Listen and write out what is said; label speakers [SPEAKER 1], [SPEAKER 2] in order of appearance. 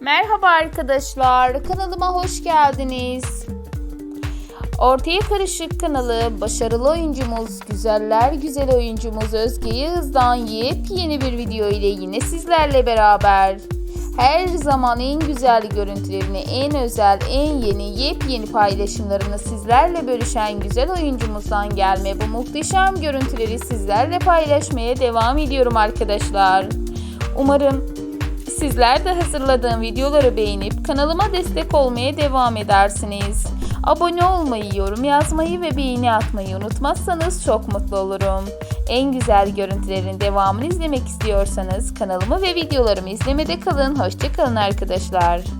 [SPEAKER 1] Merhaba arkadaşlar, kanalıma hoş geldiniz. Ortaya Karışık kanalı başarılı oyuncumuz, güzeller güzel oyuncumuz Özge Yağız'dan yepyeni bir video ile yine sizlerle beraber. Her zaman en güzel görüntülerini, en özel, en yeni, yepyeni paylaşımlarını sizlerle bölüşen güzel oyuncumuzdan gelme bu muhteşem görüntüleri sizlerle paylaşmaya devam ediyorum arkadaşlar. Umarım Sizler de hazırladığım videoları beğenip kanalıma destek olmaya devam edersiniz. Abone olmayı, yorum yazmayı ve beğeni atmayı unutmazsanız çok mutlu olurum. En güzel görüntülerin devamını izlemek istiyorsanız kanalımı ve videolarımı izlemede kalın. Hoşçakalın arkadaşlar.